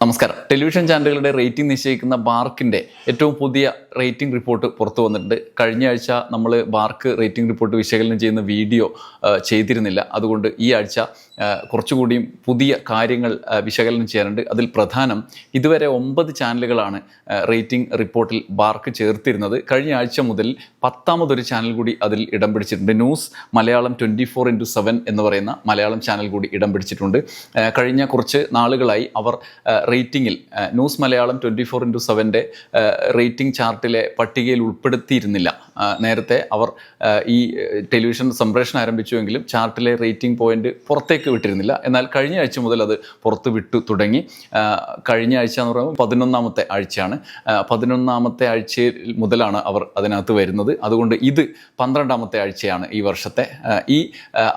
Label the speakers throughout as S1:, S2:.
S1: നമസ്കാരം. ടെലിവിഷൻ ചാനലുകളുടെ റേറ്റിംഗ് നിശ്ചയിക്കുന്ന ബാർക്കിന്റെ ഏറ്റവും പുതിയ റേറ്റിംഗ് റിപ്പോർട്ട് പുറത്തു വന്നിട്ടുണ്ട്. കഴിഞ്ഞ ആഴ്ച നമ്മൾ ബാർക്ക് റേറ്റിംഗ് റിപ്പോർട്ട് വിശകലനം ചെയ്യുന്ന വീഡിയോ ചെയ്തിരുന്നില്ല. അതുകൊണ്ട് ഈ ആഴ്ച കുറച്ചുകൂടിയും പുതിയ കാര്യങ്ങൾ വിശകലനം ചെയ്യാനുണ്ട്. അതിൽ പ്രധാനം ഇതുവരെ ഒമ്പത് ചാനലുകളാണ് റേറ്റിംഗ് റിപ്പോർട്ടിൽ ബാർക്ക് ചേർത്തിരുന്നത്. കഴിഞ്ഞ ആഴ്ച മുതൽ പത്താമതൊരു ചാനൽ കൂടി അതിൽ ഇടം പിടിച്ചിട്ടുണ്ട്. News Malayalam twenty four into seven എന്ന് പറയുന്ന മലയാളം ചാനൽ കൂടി ഇടം പിടിച്ചിട്ടുണ്ട്. കഴിഞ്ഞ കുറച്ച് നാളുകളായി അവർ റേറ്റിംഗിൽ news Malayalam twenty four into സെവന്റെ rating ചാർട്ടിലെ പട്ടികയിൽ ഉൾപ്പെടുത്തിയിരുന്നില്ല. നേരത്തെ അവർ ഈ ടെലിവിഷൻ സംപ്രേഷണം ആരംഭിച്ചുവെങ്കിലും ചാർട്ടിലെ റേറ്റിംഗ് പോയിന്റ് പുറത്തേക്ക് വിട്ടിരുന്നില്ല. എന്നാൽ കഴിഞ്ഞ ആഴ്ച മുതൽ അത് പുറത്ത് വിട്ടു തുടങ്ങി. കഴിഞ്ഞ ആഴ്ച എന്ന് പറയുമ്പോൾ പതിനൊന്നാമത്തെ ആഴ്ചയാണ്. പതിനൊന്നാമത്തെ ആഴ്ചയിൽ മുതലാണ് അവർ അതിനകത്ത് വരുന്നത്. അതുകൊണ്ട് ഇത് പന്ത്രണ്ടാമത്തെ ആഴ്ചയാണ് ഈ വർഷത്തെ ഈ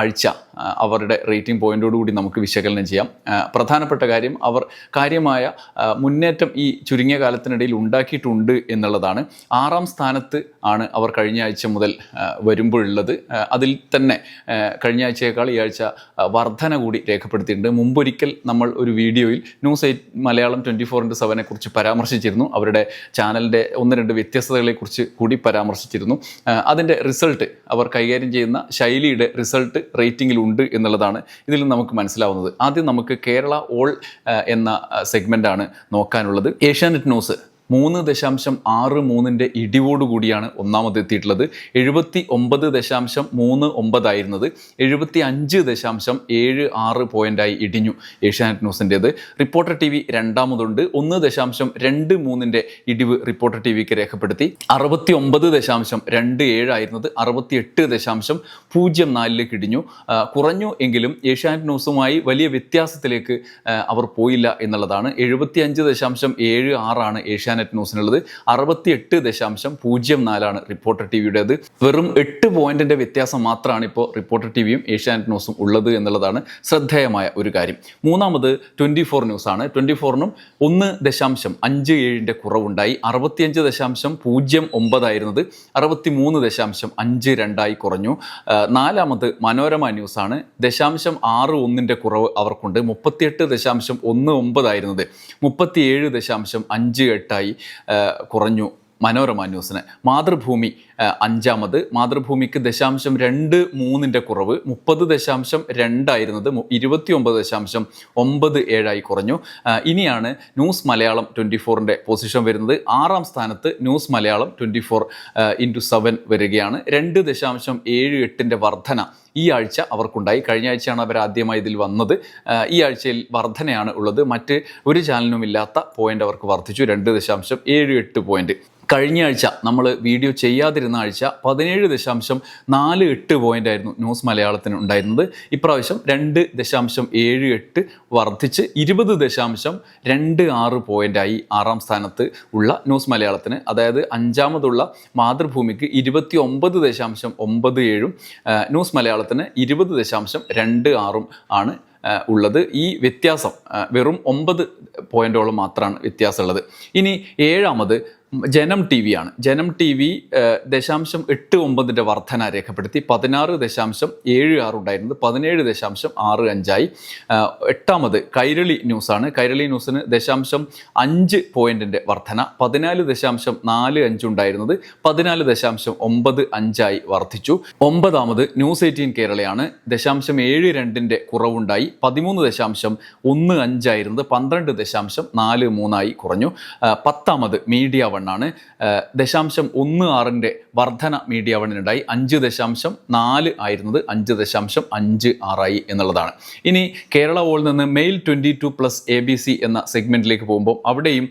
S1: ആഴ്ച. അവരുടെ റേറ്റിംഗ് പോയിന്റോടുകൂടി നമുക്ക് വിശകലനം ചെയ്യാം. പ്രധാനപ്പെട്ട കാര്യം അവർ കാര്യമായ മുന്നേറ്റം ഈ ചുരുങ്ങിയ കാലത്തിനിടയിൽ ഉണ്ടാക്കിയിട്ടുണ്ട് എന്നുള്ളതാണ്. ആറാം സ്ഥാനത്ത് ആണ് അവർ കഴിഞ്ഞ ആഴ്ച മുതൽ വരുമ്പോഴുള്ളത്. അതിൽ തന്നെ കഴിഞ്ഞ ആഴ്ചയേക്കാൾ ഈ ആഴ്ച വർധന കൂടി രേഖപ്പെടുത്തിയിട്ടുണ്ട്. മുമ്പൊരിക്കൽ നമ്മൾ ഒരു വീഡിയോയിൽ news eight Malayalam twenty four into സെവനെ കുറിച്ച് പരാമർശിച്ചിരുന്നു. അവരുടെ ചാനലിന്റെ ഒന്ന് രണ്ട് വ്യത്യസ്തതകളെക്കുറിച്ച് കൂടി പരാമർശിച്ചിരുന്നു. അതിന്റെ റിസൾട്ട് അവർ കൈകാര്യം ചെയ്യുന്ന ശൈലിയുടെ റിസൾട്ട് റേറ്റിംഗിൽ ഉണ്ട് എന്നുള്ളതാണ് ഇതിൽ നമുക്ക് മനസ്സിലാവുന്നത്. ആദ്യം നമുക്ക് കേരള ഓൾ എന്ന സെഗ്മെന്റാണ് നോക്കാനുള്ളത്. ഏഷ്യാനെറ്റ് ന്യൂസ് മൂന്ന് ദശാംശം ആറ് മൂന്നിന്റെ ഇടിവോടുകൂടിയാണ് ഒന്നാമത് എത്തിയിട്ടുള്ളത്. എഴുപത്തി ഒമ്പത് ദശാംശം മൂന്ന് ഒമ്പതായിരുന്നത്. എഴുപത്തി അഞ്ച് ദശാംശം ഏഴ് ആറ് പോയിന്റായി ഇടിഞ്ഞു ഏഷ്യാനെറ്റ് ന്യൂസിന്റേത്. റിപ്പോർട്ടർ ടി വി രണ്ടാമതുണ്ട്. ഒന്ന് ദശാംശം രണ്ട് മൂന്നിന്റെ ഇടിവ് റിപ്പോർട്ടർ ടി വിക്ക് രേഖപ്പെടുത്തി. അറുപത്തി ഒമ്പത് ദശാംശം രണ്ട് ഏഴായിരുന്നത്. അറുപത്തി എട്ട് ദശാംശം പൂജ്യം നാലിലേക്ക് ഇടിഞ്ഞു. കുറഞ്ഞു എങ്കിലും ഏഷ്യാനെറ്റ് ന്യൂസുമായി വലിയ വ്യത്യാസത്തിലേക്ക് അവർ പോയില്ല എന്നുള്ളതാണ്. എഴുപത്തി അഞ്ച് ദശാംശം ഏഴ് ആറാണ് ഏഷ്യാനെറ്റ് ന്യൂസിനുള്ളത് അറുപത്തി എട്ട് ദശാംശം പൂജ്യം നാലാണ് റിപ്പോർട്ടർ ടി വിയുടേത് വെറും എട്ട് പോയിന്റിന്റെ വ്യത്യാസം മാത്രമാണ് ഇപ്പോൾ റിപ്പോർട്ടർ ടി വിയും ഏഷ്യാനെറ്റ് ന്യൂസും ഉള്ളത് എന്നുള്ളതാണ് ശ്രദ്ധേയമായ ഒരു കാര്യം. മൂന്നാമത് ട്വന്റി ഫോർ ആണ്. ട്വന്റി ഫോറിനും ഒന്ന് ദശാംശം അഞ്ച് ഏഴിന്റെ കുറവുണ്ടായി. അറുപത്തിയഞ്ച് ദശാംശം പൂജ്യം ഒമ്പതായിരുന്നത് അറുപത്തി മൂന്ന് ദശാംശം അഞ്ച് രണ്ടായി കുറഞ്ഞു. നാലാമത് മനോരമ ന്യൂസ് ആണ്. ദശാംശം ആറ് ഒന്നിന്റെ കുറവ് അവർക്കുണ്ട്. മുപ്പത്തിയെട്ട് ദശാംശം ഒന്ന് ഒമ്പതായിരുന്നത് മുപ്പത്തിയേഴ് ദശാംശം അഞ്ച് എട്ടായി കുറഞ്ഞു. മനോരമ ന്യൂസിന്. മാതൃഭൂമി അഞ്ചാമത്. മാതൃഭൂമിക്ക് ദശാംശം രണ്ട് മൂന്നിന്റെ കുറവ്. മുപ്പത് ദശാംശം രണ്ടായിരുന്നത് ഇരുപത്തി ഒമ്പത് ദശാംശം ഒമ്പത് ഏഴായി കുറഞ്ഞു. ഇനിയാണ് ന്യൂസ് മലയാളം ട്വന്റി ഫോറിന്റെ പൊസിഷൻ വരുന്നത്. ആറാം സ്ഥാനത്ത് news Malayalam twenty four into seven വരികയാണ്. രണ്ട് ദശാംശം ഏഴ് എട്ടിന്റെ വർധന ഈ ആഴ്ച അവർക്കുണ്ടായി. കഴിഞ്ഞ ആഴ്ചയാണ് അവർ ആദ്യമായി ഇതിൽ വന്നത്. ഈ ആഴ്ചയിൽ വർധനയാണ് ഉള്ളത്. മറ്റ് ഒരു ചാനലിനും ഇല്ലാത്ത പോയിന്റ് അവർക്ക് വർദ്ധിച്ചു. രണ്ട് ദശാംശം ഏഴ് എട്ട് പോയിന്റ് കഴിഞ്ഞ ആഴ്ച നമ്മൾ വീഡിയോ ചെയ്യാതിരുന്ന ആഴ്ച പതിനേഴ് ദശാംശം നാല് എട്ട് പോയിന്റ് ആയിരുന്നു ന്യൂസ് മലയാളത്തിന് ഉണ്ടായിരുന്നത്. ഇപ്രാവശ്യം രണ്ട് ദശാംശം ഏഴ് എട്ട് വർദ്ധിച്ച് ഇരുപത് ദശാംശം രണ്ട് ആറ് പോയിന്റായി ആറാം സ്ഥാനത്ത് ഉള്ള ന്യൂസ് മലയാളത്തിന്. അതായത് അഞ്ചാമതുള്ള മാതൃഭൂമിക്ക് ഇരുപത്തി ഒമ്പത് ദശാംശം ഒമ്പത് ഏഴും ന്യൂസ് മലയാളത്തിന് ഇരുപത് ദശാംശം രണ്ട് ആറും ആണ് ഉള്ളത്. ഈ വ്യത്യാസം വെറും ഒമ്പത് പോയിന്റോളം മാത്രമാണ് വ്യത്യാസമുള്ളത്. ഇനി ഏഴാമത് ജനം ടി വി ആണ്. ജനം ടി വി ദശാംശം എട്ട് ഒമ്പതിന്റെ വർധന രേഖപ്പെടുത്തി. പതിനാറ് ദശാംശം ഏഴ് ആറ് ഉണ്ടായിരുന്നത്. പതിനേഴ് ദശാംശം ആറ് അഞ്ചായി. എട്ടാമത് കൈരളി ന്യൂസാണ് കൈരളി ന്യൂസിന് ദശാംശം അഞ്ച് പോയിന്റിന്റെ വർധന. പതിനാല് ദശാംശം നാല് അഞ്ചുണ്ടായിരുന്നത് പതിനാല് ദശാംശം ഒമ്പത് അഞ്ചായി വർദ്ധിച്ചു ഒമ്പതാമത് ന്യൂസ് എയ്റ്റീൻ കേരളയാണ്. ദശാംശം ഏഴ് രണ്ടിന്റെ കുറവുണ്ടായി. പതിമൂന്ന് ദശാംശം ഒന്ന് അഞ്ചായിരുന്നത്. പന്ത്രണ്ട് ദശാംശം നാല് മൂന്നായി കുറഞ്ഞു. പത്താമത് മീഡിയ വണ്ണാണ് ആ, ദശാംശം ഒന്ന് ആറിന്റെ വർധന മീഡിയ വണ്ണിനുണ്ടായി അഞ്ച് ദശാംശം നാല് ആയിരുന്നത് അഞ്ച് ദശാംശം അഞ്ച് ആറായി എന്നുള്ളതാണ്. ഇനി കേരള വോളിൽ നിന്ന് male twenty two plus A B C എന്ന സെഗ്മെന്റിലേക്ക് പോകുമ്പോൾ അവിടെയും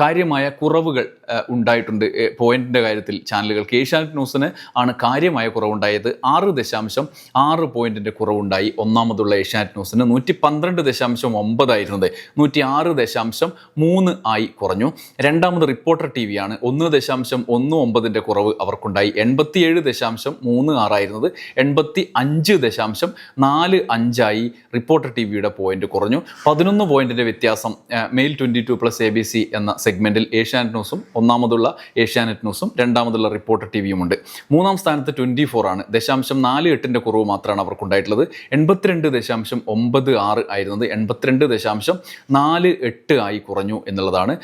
S1: കാര്യമായ കുറവുകൾ ഉണ്ടായിട്ടുണ്ട്. പോയിന്റിന്റെ കാര്യത്തിൽ ചാനലുകൾക്ക് ഏഷ്യാനെറ്റ് ന്യൂസിന് ആണ് കാര്യമായ കുറവുണ്ടായത്. ആറ് ദശാംശം ആറ് പോയിന്റിന്റെ കുറവുണ്ടായി. ഒന്നാമതുള്ള ഏഷ്യാനെറ്റ് ന്യൂസിന് നൂറ്റി പന്ത്രണ്ട് ദശാംശം ഒമ്പതായിരുന്നത് നൂറ്റി ആറ് ദശാംശം മൂന്ന് ആയി കുറഞ്ഞു. രണ്ടാമത് റിപ്പോർട്ടർ റിപ്പോർട്ടർ ടി വിയാണ് ഒന്ന് ദശാംശം ഒന്ന് ഒമ്പതിന്റെ കുറവ് അവർക്കുണ്ടായി. എൺപത്തിയേഴ് ദശാംശം മൂന്ന് ആറായിരുന്നത്. എൺപത്തി അഞ്ച് ദശാംശം നാല് അഞ്ചായി റിപ്പോർട്ടർ ടി വിയുടെ പോയിന്റ് കുറഞ്ഞു. പതിനൊന്ന് പോയിന്റിന്റെ വ്യത്യാസം male twenty two plus A B C എന്ന സെഗ്മെന്റിൽ ഏഷ്യാനെറ്റ് ന്യൂസും ഒന്നാമതുള്ള ഏഷ്യാനെറ്റ് ന്യൂസും രണ്ടാമതുള്ള റിപ്പോർട്ടർ ടി വിയുമുണ്ട് മൂന്നാം സ്ഥാനത്ത് ട്വന്റി ഫോർ ആണ്. ദശാംശം നാല് എട്ടിന്റെ കുറവ് മാത്രമാണ് അവർക്കുണ്ടായിട്ടുള്ളത്. എൺപത്തിരണ്ട് ദശാംശം ഒമ്പത് ആറ് ആയിരുന്നത്. എൺപത്തിരണ്ട് ദശാംശം നാല് എട്ട് ആയി കുറഞ്ഞു എന്നുള്ളതാണ്.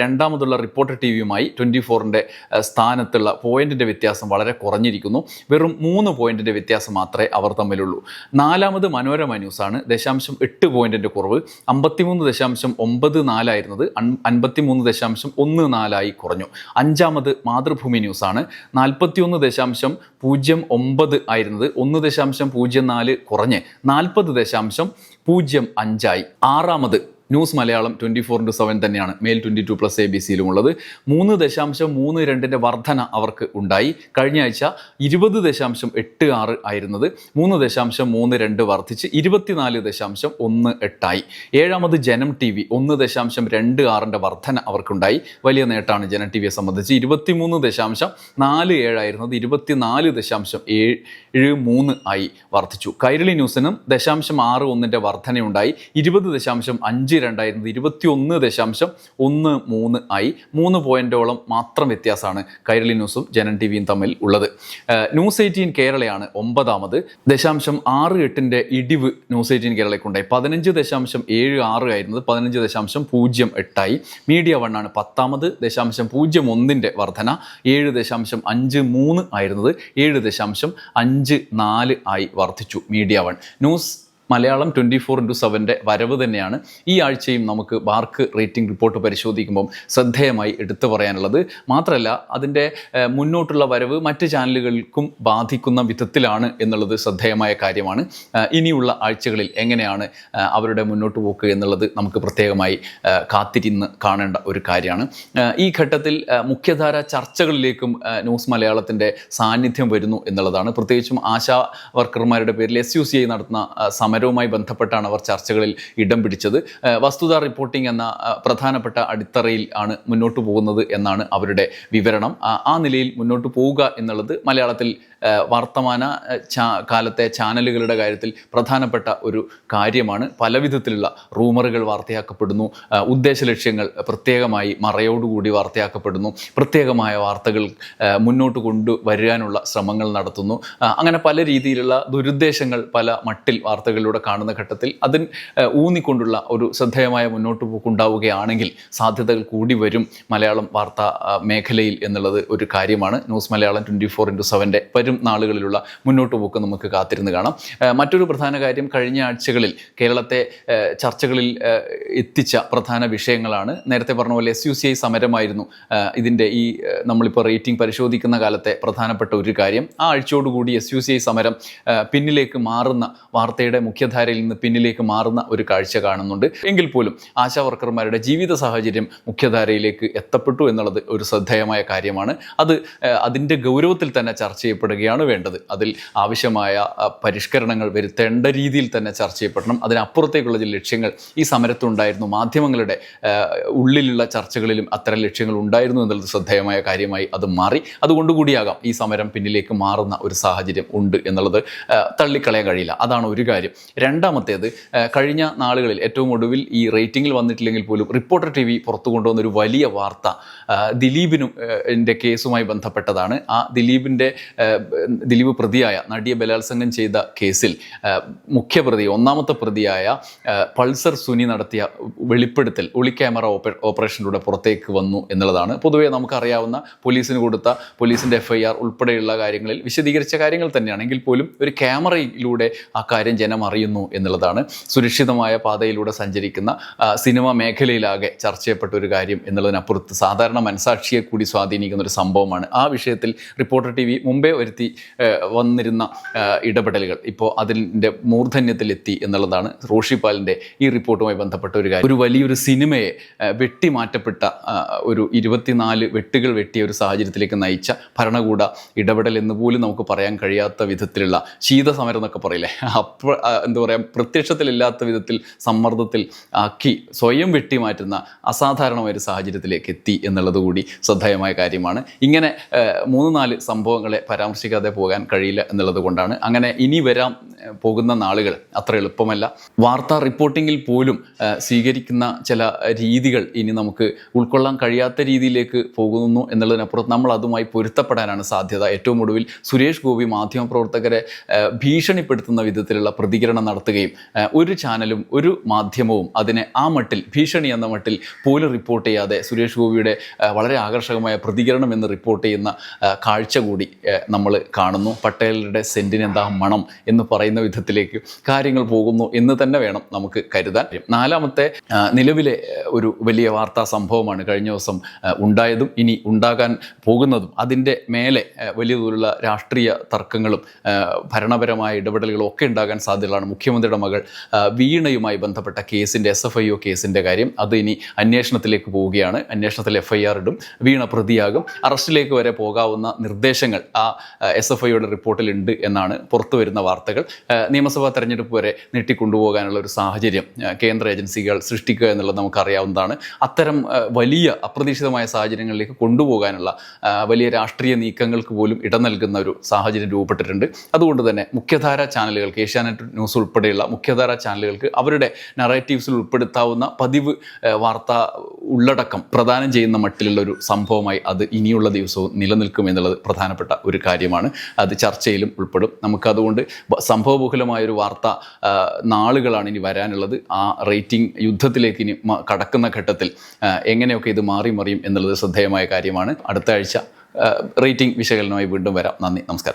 S1: രണ്ടാമതുള്ള റിപ്പോർട്ടർ ടി വിയുമായി ട്വന്റി ഫോറിന്റെ സ്ഥാനത്തുള്ള പോയിന്റിന്റെ വ്യത്യാസം വളരെ കുറഞ്ഞിരിക്കുന്നു. വെറും മൂന്ന് പോയിന്റിന്റെ വ്യത്യാസം മാത്രമേ അവർ തമ്മിലുള്ളൂ. നാലാമത് മനോരമ ന്യൂസാണ്. ദശാംശം എട്ട് പോയിന്റിന്റെ കുറവ്. അമ്പത്തിമൂന്ന് ദശാംശം ഒമ്പത് നാലായിരുന്നത്. അൻ- അൻപത്തിമൂന്ന് ദശാംശം ഒന്ന് നാലായി കുറഞ്ഞു. അഞ്ചാമത് മാതൃഭൂമി ന്യൂസാണ്. നാൽപ്പത്തിയൊന്ന് ദശാംശം പൂജ്യം ഒമ്പത് ആയിരുന്നത്. ഒന്ന് ദശാംശം പൂജ്യം നാല് കുറഞ്ഞ് നാൽപ്പത് ദശാംശം പൂജ്യം അഞ്ചായി. ആറാമത് news Malayalam twenty four into seven തന്നെയാണ്. Male twenty two plus A B സിയിലും ഉള്ളത്. മൂന്ന് ദശാംശം മൂന്ന് രണ്ടിന്റെ വർധന അവർക്ക് ഉണ്ടായി. കഴിഞ്ഞ ആഴ്ച ഇരുപത് ദശാംശം എട്ട് ആറ് ആയിരുന്നത്. മൂന്ന് ദശാംശം മൂന്ന് രണ്ട് വർദ്ധിച്ച് ഇരുപത്തിനാല് ദശാംശം ഒന്ന് എട്ടായി. ഏഴാമത് ജനം ടി വി ഒന്ന് ദശാംശം രണ്ട് ആറിന്റെ വർധന അവർക്കുണ്ടായി. വലിയ നേട്ടമാണ് ജനം ടി വിയെ സംബന്ധിച്ച്. ഇരുപത്തിമൂന്ന് ദശാംശം നാല് ഏഴായിരുന്നത് ഇരുപത്തിനാല് ദശാംശം ഏഴ് മൂന്ന് ആയി വർദ്ധിച്ചു. കൈരളി ന്യൂസിനും ദശാംശം ആറ് ഒന്നിന്റെ വർധനയുണ്ടായി. ഇരുപത് ദശാംശം അഞ്ച് രണ്ടായിരുന്നത് ഇരുപത്തിയൊന്ന് ദശാംശം ഒന്ന് മൂന്ന് ആയി. മൂന്ന് പോയിന്റോളം മാത്രം വ്യത്യാസമാണ് കൈരളി ന്യൂസും ജനൻ ടി വിയും തമ്മിൽ ഉള്ളത്. ന്യൂസ് എയ്റ്റീൻ കേരളയാണ് ഒമ്പതാമത്. ദശാംശം ആറ് എട്ടിന്റെ ഇടിവ് ന്യൂസ് എയ്റ്റീൻ കേരളയ്ക്കുണ്ടായി പതിനഞ്ച് ദശാംശം ഏഴ് ആറ് ആയിരുന്നത് പതിനഞ്ച് ദശാംശം പൂജ്യം എട്ടായി. മീഡിയ വണ്ണാണ് പത്താമത്. ദശാംശം പൂജ്യം ഒന്നിന്റെ വർധന ഏഴ് ദശാംശം അഞ്ച് മൂന്ന് ആയിരുന്നത്. ഏഴ് ദശാംശം അഞ്ച് നാല് ആയി വർദ്ധിച്ചു media one. News Malayalam twenty four into സെവന്റെ വരവ് തന്നെയാണ്. ഈ ആഴ്ചയും നമുക്ക് ബാർക്ക് റേറ്റിംഗ് റിപ്പോർട്ട് പരിശോധിക്കുമ്പം ശ്രദ്ധേയമായി എടുത്തു പറയാനുള്ളത്. മാത്രമല്ല അതിന്റെ മുന്നോട്ടുള്ള വരവ് മറ്റ് ചാനലുകൾക്കും ബാധിക്കുന്ന വിധത്തിലാണ് എന്നുള്ളത് ശ്രദ്ധേയമായ കാര്യമാണ്. ഇനിയുള്ള ആഴ്ചകളിൽ എങ്ങനെയാണ് അവരുടെ മുന്നോട്ട് പോക്ക് എന്നുള്ളത് നമുക്ക് പ്രത്യേകമായി കാത്തിരിന്ന് കാണേണ്ട ഒരു കാര്യമാണ്. ഈ ഘട്ടത്തിൽ മുഖ്യധാര ചർച്ചകളിലേക്കും ന്യൂസ് മലയാളത്തിന്റെ സാന്നിധ്യം വരുന്നു എന്നുള്ളതാണ്. പ്രത്യേകിച്ചും ആശാ വർക്കർമാരുടെ പേരിൽ എസ് യു സി ഐ നടത്തുന്ന ഏഹ്, സമരവുമായി ബന്ധപ്പെട്ടാണ് അവർ ചർച്ചകളിൽ ഇടം പിടിച്ചത്. വസ്തുത റിപ്പോർട്ടിംഗ് എന്ന പ്രധാനപ്പെട്ട അടിത്തറയിൽ ആണ് മുന്നോട്ട് പോകുന്നത് എന്നാണ് അവരുടെ വിവരണം. ആ- നിലയിൽ മുന്നോട്ട് പോവുക എന്നുള്ളത് മലയാളത്തിൽ വർത്തമാന കാലത്തെ ചാനലുകളുടെ കാര്യത്തിൽ പ്രധാനപ്പെട്ട ഒരു കാര്യമാണ്. പല വിധത്തിലുള്ള റൂമറുകൾ വാർത്തയാക്കപ്പെടുന്നു. ഉദ്ദേശ ലക്ഷ്യങ്ങൾ പ്രത്യേകമായി മറയോടുകൂടി വാർത്തയാക്കപ്പെടുന്നു. പ്രത്യേകമായ വാർത്തകൾ മുന്നോട്ട് കൊണ്ടുവരാനുള്ള ശ്രമങ്ങൾ നടത്തുന്നു. അങ്ങനെ പല രീതിയിലുള്ള ദുരുദ്ദേശങ്ങൾ പല മട്ടിൽ വാർത്തകളിലൂടെ കാണുന്ന ഘട്ടത്തിൽ അതിന് ഊന്നിക്കൊണ്ടുള്ള ഒരു ശ്രദ്ധേയമായ മുന്നോട്ട് പോക്കുണ്ടാവുകയാണെങ്കിൽ സാധ്യതകൾ കൂടി വരും മലയാളം വാർത്താ മേഖലയിൽ എന്നുള്ളത് ഒരു കാര്യമാണ്. News Malayalam twenty four into സെവന്റെ വരും നാളുകളിലുള്ള മുന്നോട്ട് പോക്ക് നമുക്ക് കാത്തിരുന്ന് കാണാം. മറ്റൊരു പ്രധാന കാര്യം കഴിഞ്ഞ ആഴ്ചകളിൽ കേരളത്തെ ചർച്ചകളിൽ എത്തിച്ച പ്രധാന വിഷയങ്ങളാണ്. നേരത്തെ പറഞ്ഞ പോലെ എസ് യു സി ഐ സമരമായിരുന്നു ഇതിന്റെ ഈ നമ്മളിപ്പോൾ റേറ്റിംഗ് പരിശോധിക്കുന്ന കാലത്തെ പ്രധാനപ്പെട്ട ഒരു കാര്യം. ആ ആഴ്ചയോടുകൂടി എസ് യു സി ഐ സമരം പിന്നിലേക്ക് മാറുന്ന വാർത്തയുടെ മുഖ്യധാരയിൽ നിന്ന് പിന്നിലേക്ക് മാറുന്ന ഒരു കാഴ്ച കാണുന്നുണ്ട്. എങ്കിൽ പോലും ആശാവർക്കർമാരുടെ ജീവിത സാഹചര്യം മുഖ്യധാരയിലേക്ക് എത്തപ്പെട്ടു എന്നുള്ളത് ഒരു ശ്രദ്ധേയമായ കാര്യമാണ്. അത് അതിന്റെ ഗൗരവത്തിൽ തന്നെ ചർച്ച ചെയ്യപ്പെടുകയാണ് വേണ്ടത്. അതിൽ ആവശ്യമായ പരിഷ്കരണങ്ങൾ വരുത്തേണ്ട രീതിയിൽ തന്നെ ചർച്ച ചെയ്യപ്പെടണം. അതിനപ്പുറത്തേക്കുള്ള ചില ലക്ഷ്യങ്ങൾ ഈ സമരത്തുണ്ടായിരുന്നു. മാധ്യമങ്ങളുടെ ഉള്ളിലുള്ള ചർച്ചകളിലും അത്തരം ലക്ഷ്യങ്ങൾ ഉണ്ടായിരുന്നു എന്നുള്ളത് ശ്രദ്ധേയമായ കാര്യമായി അത് മാറി. അതുകൊണ്ടുകൂടിയാകാം ഈ സമരം പിന്നിലേക്ക് മാറുന്ന ഒരു സാഹചര്യം ഉണ്ട് എന്നുള്ളത് തള്ളിക്കളയാൻ കഴിയില്ല. അതാണ് ഒരു കാര്യം. രണ്ടാമത്തേത് കഴിഞ്ഞ നാളുകളിൽ ഏറ്റവും ഒടുവിൽ ഈ റേറ്റിംഗിൽ വന്നിട്ടില്ലെങ്കിൽ പോലും റിപ്പോർട്ടർ ടി വി പുറത്തു കൊണ്ടുവന്ന ഒരു വലിയ വാർത്ത ദിലീപിനും എന്റെ കേസുമായി ബന്ധപ്പെട്ടതാണ്. ആ ദിലീപിന്റെ ദിലീപ് പ്രതിയായ നടിയെ ബലാത്സംഗം ചെയ്ത കേസിൽ മുഖ്യപ്രതി ഒന്നാമത്തെ പ്രതിയായ പൾസർ സുനി നടത്തിയ വെളിപ്പെടുത്തൽ ഒളി ക്യാമറ ഓപ്പ ഓപ്പറേഷനിലൂടെ പുറത്തേക്ക് വന്നു എന്നുള്ളതാണ്. പൊതുവേ നമുക്കറിയാവുന്ന പോലീസിന് കൊടുത്ത പോലീസിന്റെ എഫ്ഐആർ ഉൾപ്പെടെയുള്ള കാര്യങ്ങളിൽ വിശദീകരിച്ച കാര്യങ്ങൾ തന്നെയാണെങ്കിൽ പോലും ഒരു ക്യാമറയിലൂടെ ആ കാര്യം ജനം അറിയുന്നു എന്നുള്ളതാണ്. സുരക്ഷിതമായ പാതയിലൂടെ സഞ്ചരിക്കുന്ന സിനിമ മേഖലയിലാകെ ചർച്ച ചെയ്യപ്പെട്ട ഒരു കാര്യം എന്നുള്ളതിനപ്പുറത്ത് സാധാരണ മനസാക്ഷിയെ കൂടി സ്വാധീനിക്കുന്ന ഒരു സംഭവമാണ്. ആ വിഷയത്തിൽ റിപ്പോർട്ടർ ടി വി മുമ്പേ വരുത്തി വന്നിരുന്ന ഇടപെടലുകൾ. ഇപ്പോൾ അതിന്റെ മൂർധന്യത്തിലെത്തി എന്നുള്ളതാണ് റോഷി പാലിന്റെ ഈ റിപ്പോർട്ടുമായി ബന്ധപ്പെട്ട ഒരു കാര്യം. ഒരു വലിയൊരു സിനിമയെ വെട്ടിമാറ്റപ്പെട്ട ഒരു ഇരുപത്തിനാല് വെട്ടുകൾ വെട്ടിയ ഒരു സാഹചര്യത്തിലേക്ക് നയിച്ച ഭരണകൂട ഇടപെടൽ എന്ന് പോലും നമുക്ക് പറയാൻ കഴിയാത്ത വിധത്തിലുള്ള ശീതസമരം എന്നൊക്കെ പറയില്ലേ? അപ്പോൾ എന്താ പറയുക പ്രത്യക്ഷത്തിലില്ലാത്ത വിധത്തിൽ സമ്മർദ്ദത്തിൽ ആക്കി സ്വയം വെട്ടിമാറ്റുന്ന അസാധാരണമായ ഒരു സാഹചര്യത്തിലേക്ക് എത്തി എന്നുള്ളത് കൂടി ശ്രദ്ധേയമായ കാര്യമാണ്. ഇങ്ങനെ മൂന്ന് നാല് സംഭവങ്ങളെ പരാമർശിക്കാതെ പോകാൻ കഴിയില്ല എന്നുള്ളത് കൊണ്ടാണ്. അങ്ങനെ ഇനി വരാൻ പോകുന്ന നാളുകൾ അത്ര എളുപ്പമല്ല. വാർത്താ റിപ്പോർട്ടിങ്ങിൽ പോലും സ്വീകരിക്കുന്ന ചില രീതികൾ ഇനി നമുക്ക് ഉൾക്കൊള്ളാൻ കഴിയാത്ത രീതിയിലേക്ക് പോകുന്നു എന്നുള്ളതിനപ്പുറത്ത് നമ്മൾ അതുമായി പൊരുത്തപ്പെടാനാണ് സാധ്യത. ഏറ്റവും ഒടുവിൽ സുരേഷ് ഗോപി മാധ്യമപ്രവർത്തകരെ ഭീഷണിപ്പെടുത്തുന്ന വിധത്തിലുള്ള പ്രതികരണം നടത്തുകയും ഒരു ചാനലും ഒരു മാധ്യമവും അതിനെ ആ മട്ടിൽ ഭീഷണി എന്ന മട്ടിൽ പോലും റിപ്പോർട്ട് ചെയ്യാതെ സുരേഷ് ഗോപിയുടെ വളരെ ആകർഷകമായ പ്രതികരണം എന്ന് റിപ്പോർട്ട് ചെയ്യുന്ന കാഴ്ച കൂടി നമ്മൾ കാണുന്നു. പട്ടേലിന്റെ സെന്റിന് എന്താ മണം എന്ന് പറയുന്ന വിധത്തിലേക്ക് കാര്യങ്ങൾ പോകുന്നു എന്ന് തന്നെ വേണം നമുക്ക് കരുതാൻ. നാലാമത്തെ നിലവിലെ ഒരു വലിയ വാർത്താ സംഭവമാണ് കഴിഞ്ഞ ദിവസം ഉണ്ടായതും ഇനി ഉണ്ടാകാൻ പോകുന്നതും. അതിന്റെ മേലെ വലിയ തോതിലുള്ള രാഷ്ട്രീയ തർക്കങ്ങളും ഭരണപരമായ ഇടപെടലുകളും ഒക്കെ ഉണ്ടാകാൻ സാധ്യതകളാണ്. മുഖ്യമന്ത്രിയുടെ മകൾ വീണയുമായി ബന്ധപ്പെട്ട കേസിന്റെ എസ് എഫ് ഐ ഒ കേസിന്റെ കാര്യം. അത് ഇനി അന്വേഷണത്തിലേക്ക് പോവുകയാണ്. അന്വേഷണത്തിൽ എഫ് ഐ ആർ ഇടും. വീണ പ്രതിയാകും. അറസ്റ്റിലേക്ക് വരെ പോകാവുന്ന നിർദ്ദേശങ്ങൾ ആ എസ് എഫ് ഐയുടെ റിപ്പോർട്ടിലുണ്ട് എന്നാണ് പുറത്തു വരുന്ന വാർത്തകൾ. നിയമസഭാ തെരഞ്ഞെടുപ്പ് വരെ നീട്ടിക്കൊണ്ടുപോകാനുള്ള ഒരു സാഹചര്യം കേന്ദ്ര ഏജൻസികൾ സൃഷ്ടിക്കുക എന്നുള്ളത് നമുക്കറിയാവുന്നതാണ്. അത്തരം വലിയ അപ്രതീക്ഷിതമായ സാഹചര്യങ്ങളിലേക്ക് കൊണ്ടുപോകാനുള്ള വലിയ രാഷ്ട്രീയ നീക്കങ്ങൾക്ക് പോലും ഇട നൽകുന്ന ഒരു സാഹചര്യം രൂപപ്പെട്ടിട്ടുണ്ട്. അതുകൊണ്ട് തന്നെ മുഖ്യധാര ചാനലുകൾക്ക് ഏഷ്യാനെറ്റ് ന്യൂസ് ഉൾപ്പെടെയുള്ള മുഖ്യധാര ചാനലുകൾക്ക് അവരുടെ നറേറ്റീവ്സിൽ ഉൾപ്പെടുത്താവുന്ന പതിവ് വാർത്ത ഉള്ളടക്കം പ്രദാനം ചെയ്യുന്ന മട്ടിലുള്ള ഒരു സംഭവമായി അത് ഇനിയുള്ള ദിവസവും നിലനിൽക്കും എന്നുള്ളത് പ്രധാനപ്പെട്ട ഒരു കാര്യമാണ്. അത് ചർച്ചയിലും ഉൾപ്പെടും. നമുക്കതുകൊണ്ട് സംഭവബഹുലമായൊരു വാർത്ത നാളുകളാണ് ഇനി വരാനുള്ളത്. ആ റേറ്റിംഗ് യുദ്ധത്തിലേക്ക് ഇനി കടക്കുന്ന ഘട്ടത്തിൽ എങ്ങനെയൊക്കെ ഇത് മാറി മറിയും എന്നുള്ളത് ശ്രദ്ധേയമായ കാര്യമാണ്. അടുത്ത ആഴ്ച റേറ്റിംഗ് വിശകലനമായി വീണ്ടും വരാം. നന്ദി നമസ്കാരം.